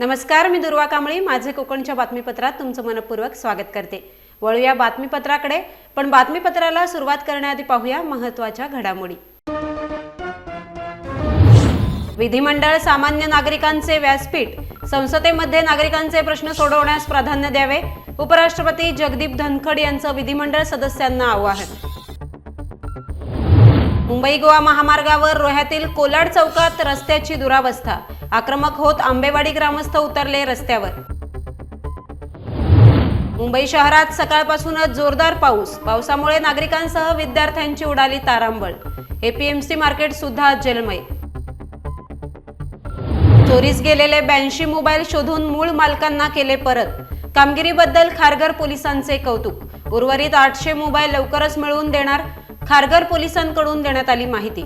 नमस्कार मी दुर्वा कांबळे. माझे कोकणच्या बातमीपत्रात तुमचं मनपूर्वक स्वागत करते. वळूया बातमीपत्राकडे पण बातमीपत्राला सुरुवात करण्याआधी पाहूया महत्त्वाच्या घडामोडी. विधिमंडळ सामान्य नागरिकांचे व्यासपीठ संसदेमध्ये नागरिकांचे प्रश्न सोडवण्यास प्राधान्य द्यावे. उपराष्ट्रपती जगदीप धनखड यांचं विधिमंडळ सदस्यांना आवाहन. मुंबई गोवा महामार्गावर रोह्यातील कोलाड चौकात रस्त्याची दुरावस्था. आक्रमक होत आंबेवाडी ग्रामस्थ उतरले रस्त्यावर. मुंबई शहरात सकाळपासूनच जोरदार पाऊस. पावसामुळे नागरिकांसह विद्यार्थ्यांची उडाली तारांबळ. एपीएमसी मार्केट सुद्धा जलमय. चोरीस गेलेले ब्याऐंशी मोबाईल शोधून मूळ मालकांना केले परत. कामगिरीबद्दल खारघर पोलिसांचे कौतुक. उर्वरित आठशे मोबाईल लवकरच मिळवून देणार खारघर पोलिसांकडून देण्यात आली माहिती.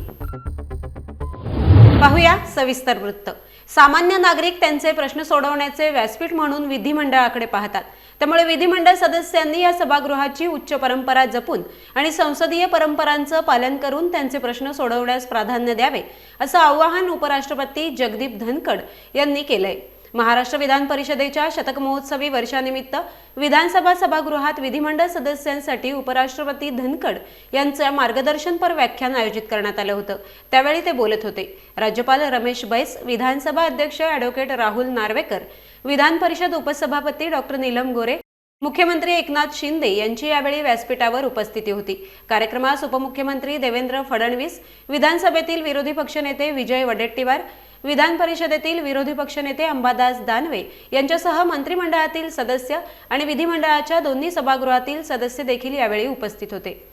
पाहूया सविस्तर वृत्त. सामान्य नागरिक त्यांचे प्रश्न सोडवण्याचे व्यासपीठ म्हणून विधिमंडळाकडे पाहतात. त्यामुळे विधिमंडळ सदस्यांनी या सभागृहाची उच्च परंपरा जपून आणि संसदीय परंपरांचं पालन करून त्यांचे प्रश्न सोडवण्यास प्राधान्य द्यावे असं आवाहन उपराष्ट्रपती जगदीप धनखड यांनी केलंय. महाराष्ट्र विधान परिषदेच्या शतक महोत्सवी वर्षानिमित्त विधानसभा सभागृहात विधिमंडळ सदस्यांसाठी उपराष्ट्रपती धनखड यांचं मार्गदर्शनपर व्याख्यान आयोजित करण्यात आलं होतं. त्यावेळी ते बोलत होते. राज्यपाल रमेश बैस विधानसभा अध्यक्ष ॲडव्होकेट राहुल नार्वेकर विधान परिषद उपसभापती डॉक्टर नीलम गोरे मुख्यमंत्री एकनाथ शिंदे यांची यावेळी व्यासपीठावर उपस्थिती होती. कार्यक्रमास उपमुख्यमंत्री देवेंद्र फडणवीस विधानसभेतील विरोधी पक्षनेते विजय वडेट्टीवार विधान परिषदेतील विरोधी पक्षनेते अंबादास दानवे यांच्यासह मंत्रिमंडळातील सदस्य आणि विधिमंडळाच्या दोन्ही सभागृहातील सदस्य देखील यावेळी उपस्थित होते.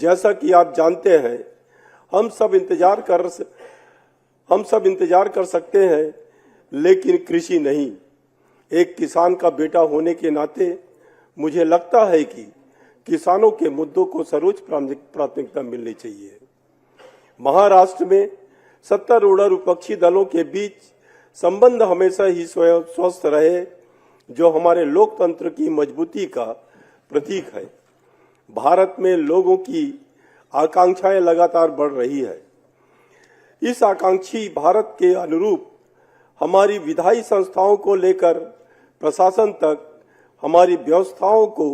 जैसा कि आप जानते हैं हम सब इंतजार कर हम सब इंतजार कर सकते हैं लेकिन कृषी नहीं। एक किसान का बेटा होने के नाते मुझे लगता है कि किसानों के मुद्दों को सर्वोच्च प्राथमिक- प्राथमिकता मिलनी चाहिए। महाराष्ट्र में सत्तारूढ़ और विपक्षी दलों के बीच संबंध हमेशा ही स्वस्थ रहे, जो हमारे लोकतंत्र की मजबूती का प्रतीक है। भारत में लोगों की आकांक्षाएँ लगातार बढ़ रही है। इस आकांक्षी भारत के अनुरूप हमारी विधायी संस्थाओं को लेकर प्रशासन तक, हमारी व्यवस्थाओं को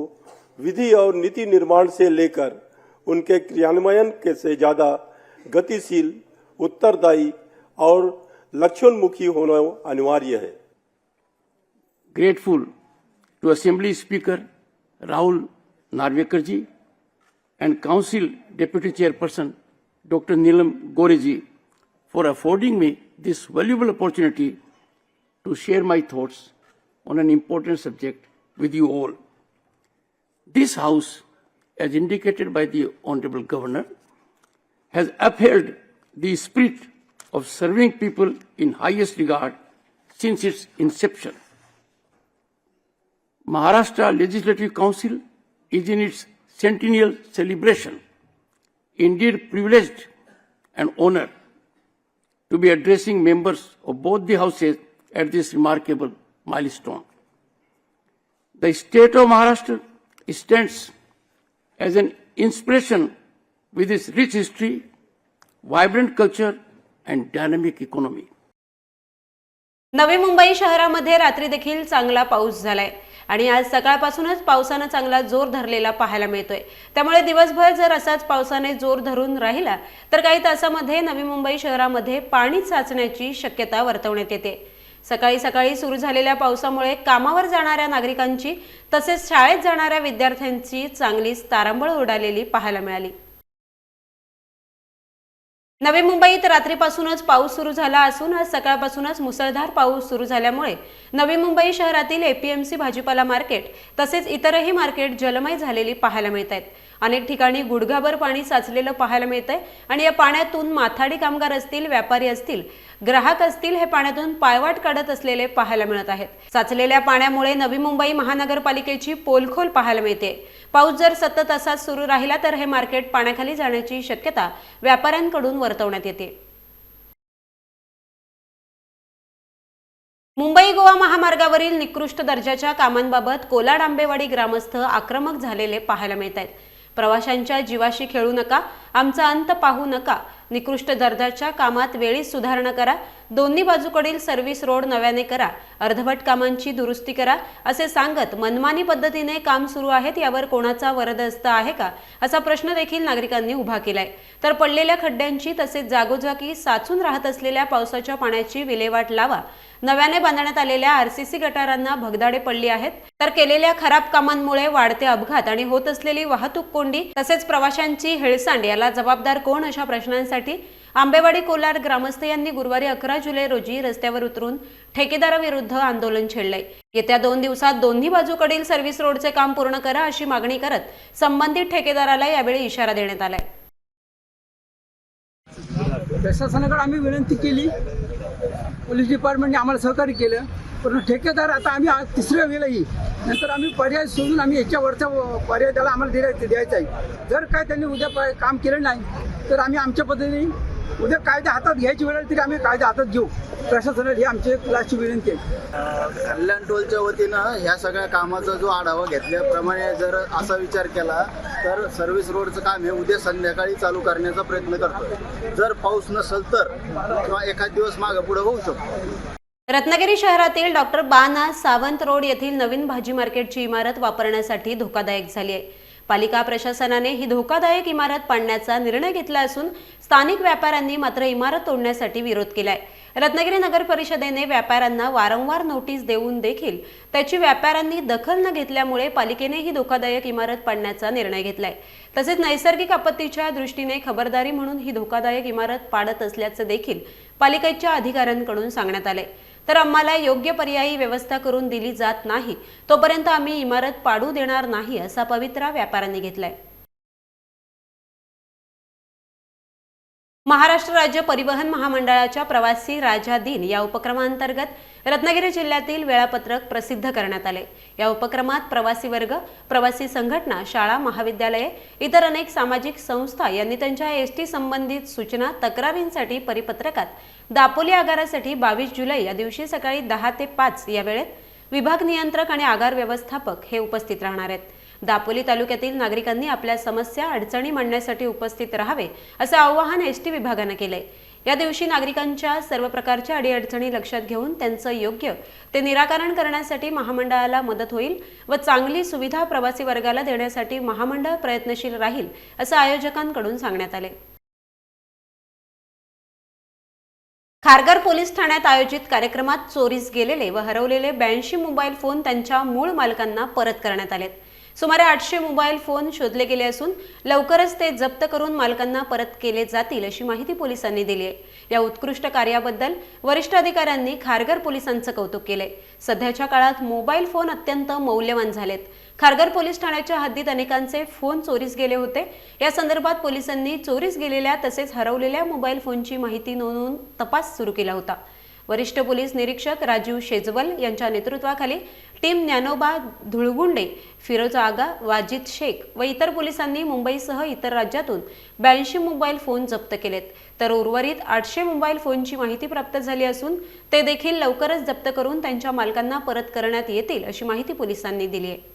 विधि और नीति निर्माण से लेकर उनके क्रियान्वयन के से ज़्यादा गतिशील उत्तरदायी और लक्ष्योन्मुखी होना अनिवार्य है। Grateful to assembly speaker Rahul Narwekar ji and council deputy chairperson doctor Neelam Gorhe ji for affording me this valuable opportunity to share my thoughts on an important subject with you all this house as indicated by the honourable governor has upheld the spirit of serving people in highest regard since its inception. Maharashtra Legislative Council is in its centennial celebration. Indeed, privileged and honored to be addressing members of both the houses at this remarkable milestone. The state of Maharashtra stands as an inspiration with its rich history, vibrant culture and dynamic economy Navi Mumbai शहरामध्ये रात्री देखील चांगला पाऊस झालाय. आणि आज सकाळपासूनच पावसानं चांगला जोर धरलेला पाहायला मिळतोय. त्यामुळे दिवसभर जर असाच पावसाने जोर धरून राहिला तर काही तासामध्ये नवी मुंबई शहरामध्ये पाणी साचण्याची शक्यता वर्तवण्यात येते. सकाळी सकाळी सुरू झालेल्या पावसामुळे कामावर जाणाऱ्या नागरिकांची तसेच शाळेत जाणाऱ्या विद्यार्थ्यांची चांगलीच तारांबळ उडालेली पाहायला मिळाली. नवी मुंबईत रात्रीपासूनच पाऊस सुरू झाला असून आज सकाळपासूनच मुसळधार पाऊस सुरू झाल्यामुळे नवी मुंबई शहरातील एपीएमसी भाजीपाला मार्केट तसेच इतरही मार्केट जलमय झालेली पाहायला मिळत आहेत. अनेक ठिकाणी गुडघाभर पाणी साचलेलं पाहायला मिळतंय आणि या पाण्यातून माथाडी कामगार असतील व्यापारी असतील ग्राहक असतील हे पाण्यातून पायवाट काढत असलेले पाहायला मिळत आहेत. साचलेल्या पाण्यामुळे नवी मुंबई महानगरपालिकेची पोलखोल पाहायला मिळते. पाऊस जर सतत असाच सुरू राहिला तर हे मार्केट पाण्याखाली जाण्याची शक्यता व्यापाऱ्यांकडून वर्तवण्यात येते. मुंबई गोवा महामार्गावरील निकृष्ट दर्जाच्या कामांबाबत कोलाड आंबेवाडी ग्रामस्थ आक्रमक झालेले पाहायला मिळत आहेत. प्रवाशांच्या जीवाशी खेळू नका आमचा अंत पाहू नका. निकृष्ट दर्जाच्या कामात वेळीच सुधारणा करा. दोन्ही बाजूकडील सर्व्हिस रोड नव्याने करा. अर्धवट कामांची दुरुस्ती करा. असे सांगत मनमानी पद्धतीने काम सुरू आहेत यावर कोणाचा वरदहस्त आहे का? असा प्रश्न देखील नागरिकांनी उभा केलाय. तर पडलेल्या खड्ड्यांची तसेच जागोजागी साचून राहत असलेल्या पावसाच्या पाण्याची विल्हेवाट लावा. नव्याने बांधण्यात आलेल्या आरसीसी गटारांना भगदाडे पडली आहेत. तर केलेल्या खराब कामांमुळे वाढते अपघात आणि होत असलेली वाहतूक कोंडी तसेच प्रवाशांची हेळसांड याला जबाबदार कोण अशा प्रश्नांसाठी? आंबेवाडी कोलार ग्रामस्थ यांनी गुरुवारी अकरा जुलै रोजी रस्त्यावर उतरून ठेकेदाराविरुद्ध आंदोलन छेडलंय येत्या दोन दिवसात दोन्ही बाजूकडील सर्व्हिस रोडचे काम पूर्ण करा अशी मागणी करत संबंधित ठेकेदाराला यावेळी इशारा देण्यात आलाय. प्रशासनाकडे आम्ही विनंती केली पोलीस डिपार्टमेंटने आम्हाला सहकार्य केलं. परंतु ठेकेदार आता आम्ही आज तिसऱ्या वेळेला येईल नंतर आम्ही पर्याय सोडून आम्ही याच्यावरचा पर्याय त्याला आम्हाला दिला द्यायचा आहे. जर काय त्यांनी उद्या प- काम केलं नाही तर आम्ही आमच्या पद्धतीने उद्या कायदा हातात घ्यायची वेळ तरी आम्ही कायदा हातात घेऊ. प्रशासनाला ही आमची एक लास्टची विनंती आहे. कल्याण टोलच्या वतीनं ह्या सगळ्या कामाचा जो आढावा घेतल्याप्रमाणे जर असा विचार केला तर सर्व्हिस रोडचं काम हे उद्या संध्याकाळी चालू करण्याचा प्रयत्न करतो जर पाऊस नसेल तर किंवा एखाद दिवस मागं पुढे होऊ शकतो. रत्नागिरी शहरातील डॉक्टर बाना सावंत रोड येथील नवीन भाजी मार्केटची इमारत वापरण्यासाठी धोकादायक झाली आहे. पालिका प्रशासनाने ही धोकादायक इमारत पाडण्याचा निर्णय घेतला असून स्थानिक व्यापाऱ्यांनी मात्र इमारत तोडण्यासाठी विरोध केलाय. रत्नागिरी नगर परिषदेने व्यापाऱ्यांना वारंवार नोटीस देऊन देखील त्याची व्यापाऱ्यांनी दखल न घेतल्यामुळे पालिकेने ही धोकादायक इमारत पाडण्याचा निर्णय घेतलाय. तसेच नैसर्गिक आपत्तीच्या दृष्टीने खबरदारी म्हणून ही धोकादायक इमारत पाडत असल्याचं देखील पालिकेच्या अधिकाऱ्यांकडून सांगण्यात आले तर आम्हाला योग्य पर्यायी व्यवस्था करून दिली जात नाही. तोपर्यंत आम्ही इमारत पाडू देणार नाही असा पवित्रा व्यापाऱ्यांनी घेतलाय. महाराष्ट्र राज्य परिवहन महामंडळाच्या प्रवासी राजा दिन या उपक्रमांतर्गत रत्नागिरी जिल्ह्यातील वेळापत्रक प्रसिद्ध करण्यात आले. या उपक्रमात प्रवासी वर्ग प्रवासी संघटना शाळा महाविद्यालये इतर अनेक सामाजिक संस्था यांनी त्यांच्या एस टी संबंधित सूचना तक्रारींसाठी परिपत्रकात दापोली आगारासाठी बावीस जुलै या दिवशी सकाळी दहा ते पाच या वेळेत विभाग नियंत्रक आणि आगार व्यवस्थापक हे उपस्थित राहणार आहेत. दापोली तालुक्यातील नागरिकांनी आपल्या समस्या अडचणी मांडण्यासाठी उपस्थित राहावे असं आवाहन एस टी विभागानं केलंय. या दिवशी नागरिकांच्या सर्व प्रकारच्या अडीअडचणी लक्षात घेऊन त्यांचं योग्य ते निराकरण करण्यासाठी महामंडळाला मदत होईल व चांगली सुविधा प्रवासी वर्गाला देण्यासाठी महामंडळ प्रयत्नशील राहील असं आयोजकांकडून सांगण्यात आले खारघर पोलीस ठाण्यात आयोजित कार्यक्रमात चोरीस गेलेले व हरवलेले ब्याऐंशी मोबाईल फोन त्यांच्या मूळ मालकांना परत करण्यात आलेत. सुमारे आठशे मोबाईल फोन शोधले गेले असून लवकरच ते जप्त करून मालकांना परत केले जातील अशी माहिती पोलिसांनी दिली आहे. या उत्कृष्ट कार्याबद्दल वरिष्ठ अधिकाऱ्यांनी खारघर पोलिसांचं कौतुक केले सध्याच्या काळात मोबाईल फोन अत्यंत मौल्यवान झालेत. खारघर पोलीस ठाण्याच्या हद्दीत अनेकांचे फोन चोरीस गेले होते. या संदर्भात पोलिसांनी चोरीस गेलेल्या तसेच हरवलेल्या मोबाईल फोनची माहिती नोंदवून तपास सुरू केला होता. वरिष्ठ पोलीस निरीक्षक राजीव शेजवल यांच्या नेतृत्वाखाली टीम ज्ञानोबा धुळगुंडे फिरोज आगा वाजिद शेख व इतर पोलिसांनी मुंबईसह इतर राज्यातून ब्याऐंशी मोबाईल फोन जप्त केलेत. तर उर्वरित आठशे मोबाईल फोनची माहिती प्राप्त झाली असून ते देखील लवकरच जप्त करून त्यांच्या मालकांना परत करण्यात येतील अशी माहिती पोलिसांनी दिली आहे.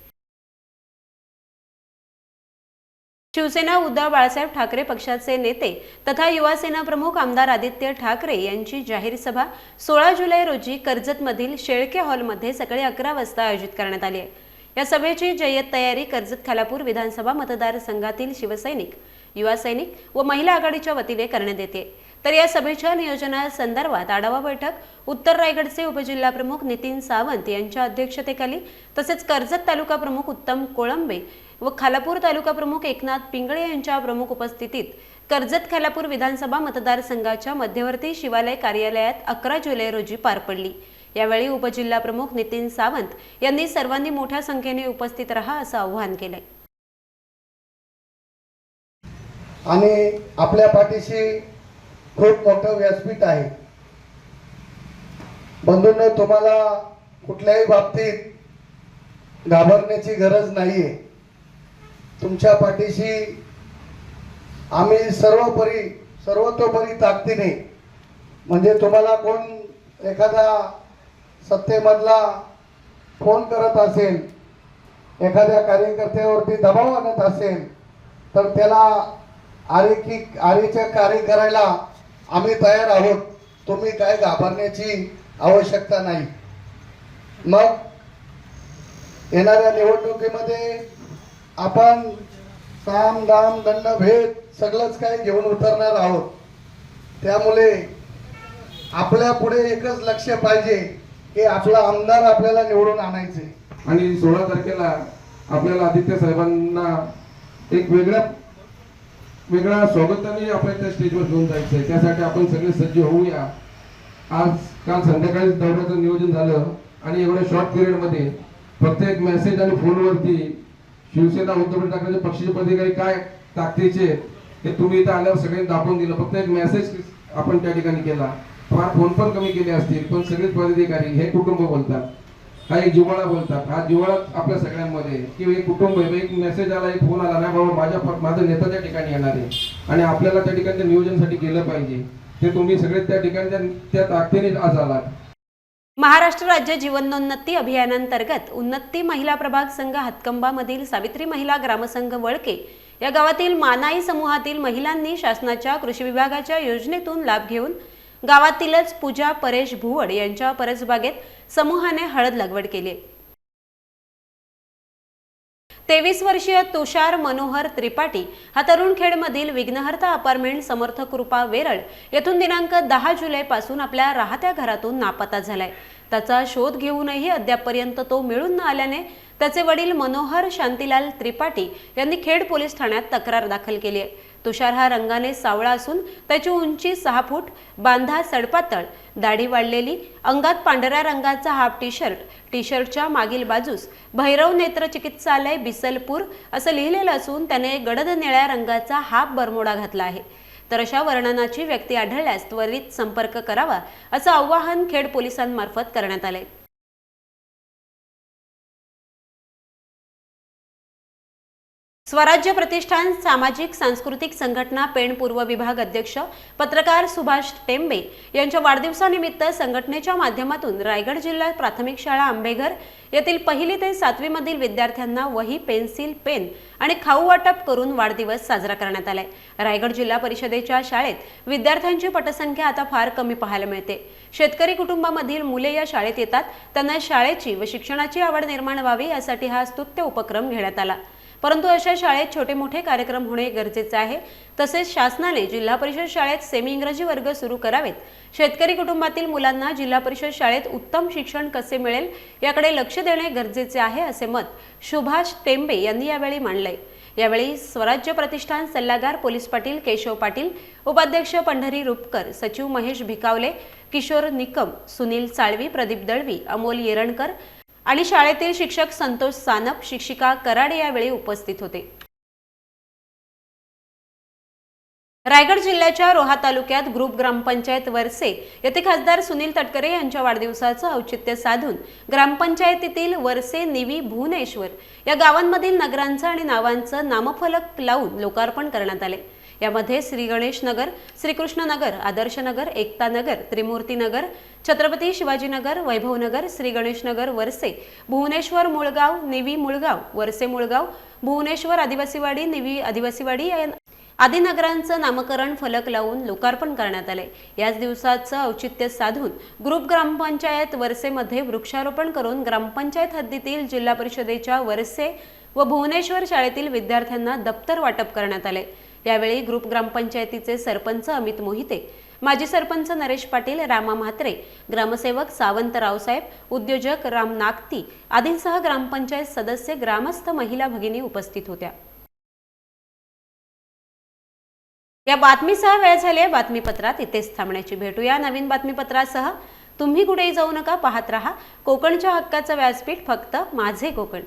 शिवसेना उद्धव बाळासाहेब ठाकरे पक्षाचे नेते तथा युवासेना प्रमुख आमदार आदित्य ठाकरे यांची जाहीर सभा सोळा जुलै रोजी कर्जतमधील शेळके हॉलमध्ये सकाळी अकरा वाजता आयोजित करण्यात आली आहे. या सभेची जय्यत तयारी कर्जत खालापूर विधानसभा मतदारसंघातील शिवसैनिक युवा सैनिक व महिला आघाडीच्या वतीने करण्यात येते. तर या सभेच्या नियोजनासंदर्भात आढावा बैठक उत्तर रायगडचे उपजिल्हा प्रमुख नितीन सावंत यांच्या अध्यक्षतेखाली तसेच कर्जत तालुका प्रमुख उत्तम कोळंबे व खालापूर तालुका प्रमुख एकनाथ पिंगळे यांच्या प्रमुख उपस्थितीत कर्जत खालापूर विधानसभा मतदारसंघाच्या मध्यवर्ती शिवालय कार्यालयात अकरा जुलै रोजी पार पडली. यावेळी उपजिल्हा प्रमुख नितीन सावंत यांनी सर्वांनी मोठ्या संख्येने उपस्थित रहा असं आवाहन केलंय. आणि आपल्या पाठीशी खूप मोठं व्यासपीठ आहे. बंधूंनो तुम्हाला कुठल्याही बाबतीत घाबरण्याची गरज नाहीये. तुमच्या पाठीशी आम्ही सर्वपरी सर्वतोपरी ताकदीने म्हणजे तुम्हाला कोण एखादा सत्तेमधला फोन करत असेल एखाद्या कार्यकर्त्यावरती दबाव आणत असेल तर त्याला आरेखी आरेच्या कार्य करायला आम्ही तयार आहोत. तुम्ही काय घाबरण्याची आवश्यकता नाही. मग येणाऱ्या निवडणुकीमध्ये आपण साम दाम दंड भेद सगळंच काय घेऊन उतरणार आहोत. त्यामुळे आपल्या पुढे एकच लक्ष पाहिजे की आपला आमदार आपल्याला निवडून आणायचे. आणि सोळा तारखेला आपल्याला आदित्य साहेबांना एक वेगळ्या वेगळ्या स्वागताने आपल्या त्या स्टेजवर घेऊन जायचं आहे त्यासाठी आपण सगळे सज्ज होऊया. आज काल संध्याकाळी दौऱ्याचं नियोजन झालं आणि एवढ्या शॉर्ट पिरियडमध्ये फक्त एक मेसेज आणि फोनवरती शिवसेना उद्धव ठाकरे पक्षाचे पदाधिकारी काय ताकदीचे हे तुम्ही इथं आल्यावर सगळ्यांनी दाखवून दिलं. फक्त एक मेसेज आपण त्या ठिकाणी केला. फार फोन पण कमी केले असतील पण सगळेच पदाधिकारी हे कुटुंब बोलतात. हा एक जिव्हाळा बोलतात. हा जिव्हाळा आपल्या सगळ्यांमध्ये. आहे की एक कुटुंब आहे एक मेसेज आला एक फोन आला ना बाबा माझ्या प- माझा नेता त्या ठिकाणी येणार आहे. आणि आपल्याला त्या ठिकाणच्या नियोजनसाठी नियोजनासाठी गेलं पाहिजे. ते तुम्ही सगळे त्या ठिकाणच्या त्या ताकदीने आज आलात. महाराष्ट्र राज्य जीवनोन्नती अभियानांतर्गत उन्नती महिला प्रभाग संघ हातकंबामधील सावित्री महिला ग्रामसंघ वळके या गावातील मानाई समूहातील महिलांनी शासनाच्या कृषी विभागाच्या योजनेतून लाभ घेऊन गावातीलच पूजा परेश भुवड यांच्या परसबागेत समूहाने हळद लागवड केली. तेवीस वर्षीय तुषार मनोहर त्रिपाठी हा तरुण खेडमधील विघ्नहर्ता अपार्टमेंट समर्थक कृपा वेरळ येथून दिनांक दहा जुलैपासून आपल्या राहत्या घरातून नापता झालाय. त्याचा शोध घेऊनही अद्यापपर्यंत तो मिळून न आल्याने त्याचे वडील मनोहर शांतीलाल त्रिपाठी यांनी खेड पोलीस ठाण्यात तक्रार दाखल केली आहे. तुषार हा रंगाने सावळा असून त्याची उंची सहा फूट बांधा सडपातळ दाढी वाढलेली अंगात पांढऱ्या रंगाचा हाफ टी शर्ट टी शर्टच्या मागील बाजूस भैरव नेत्र चिकित्सालय बिसलपूर असं लिहिलेलं असून त्याने गडद निळ्या रंगाचा हाफ बरमोडा घातला आहे. तर अशा वर्णनाची व्यक्ती आढळल्यास त्वरित संपर्क करावा असं आवाहन खेड पोलिसांमार्फत करण्यात आलंय. स्वराज्य प्रतिष्ठान सामाजिक सांस्कृतिक संघटना पेण पूर्व विभाग अध्यक्ष पत्रकार सुभाष टेंबे यांच्या वाढदिवसानिमित्त संघटनेच्या माध्यमातून रायगड जिल्हा प्राथमिक शाळा आंबेघर येथील पहिली ते सातवी मधील विद्यार्थ्यांना वही पेन्सिल पेन आणि खाऊ वाटप करून वाढदिवस साजरा करण्यात आलाय. रायगड जिल्हा परिषदेच्या शाळेत विद्यार्थ्यांची पटसंख्या आता फार कमी पाहायला मिळते. शेतकरी कुटुंबामधील मुले या शाळेत येतात. त्यांना शाळेची व शिक्षणाची आवड निर्माण व्हावी यासाठी हा स्तुत्य उपक्रम घेण्यात आला. परंतु अशा शाळेत छोटे मोठे कार्यक्रम होणे गरजेचे आहे. तसेच शासनाने जिल्हा परिषद शाळेत सेमी इंग्रजी वर्ग सुरू करावेत. शेतकरी कुटुंबातील मुलांना जिल्हा परिषद शाळेत उत्तम शिक्षण कसे मिळेल याकडे लक्ष देणे गरजेचे आहे असे मत सुभाष टेंबे यांनी यावेळी मांडले. यावेळी स्वराज्य प्रतिष्ठान सल्लागार पोलीस पाटील केशव पाटील उपाध्यक्ष पंढरी रुपकर सचिव महेश भिकावले किशोर निकम सुनील साळवी प्रदीप दळवी अमोल येरणकर आणि शाळेतील शिक्षक संतोष सानप शिक्षिका कराडे यावेळी उपस्थित होते. रायगड जिल्ह्याच्या रोहा तालुक्यात ग्रुप ग्रामपंचायत वरसे येथे खासदार सुनील तटकरे यांच्या वाढदिवसाचं औचित्य साधून ग्रामपंचायतीतील वरसे निवी भुवनेश्वर या गावांमधील नगरांचं आणि नावांचं नामफलक लावून लोकार्पण करण्यात आले. यामध्ये श्री गणेश नगर श्रीकृष्ण नगर आदर्श नगर एकता नगर त्रिमूर्ती नगर छत्रपती शिवाजीनगर वैभवनगर श्री गणेश नगर वरसे भुवनेश्वर मुळगाव निवी मुळगाव वरसे मुळगाव भुवनेश्वर आदिवासीवाडी निवी आदिवासीवाडी आदी नगरांचं नामकरण फलक लावून लोकार्पण करण्यात आले. याच दिवसाचं औचित्य साधून ग्रुप ग्रामपंचायत वरसेमध्ये वृक्षारोपण करून ग्रामपंचायत हद्दीतील जिल्हा परिषदेच्या वरसे व भुवनेश्वर शाळेतील विद्यार्थ्यांना दप्तर वाटप करण्यात आले. यावेळी ग्रुप ग्रामपंचायतीचे सरपंच अमित मोहिते माजी सरपंच नरेश पाटील रामा म्हात्रे ग्रामसेवक सावंत रावसाहेब उद्योजक राम नागती आदींसह ग्रामपंचायत सदस्य ग्रामस्थ महिला भगिनी उपस्थित होत्या. या बातमीसह वेळ झाली आहे बातमीपत्रात इथेच थांबण्याची भेटूया नवीन बातमीपत्रासह तुम्ही कुठेही जाऊ नका पाहत रहा. कोकणच्या हक्काचं व्यासपीठ फक्त माझे कोकण.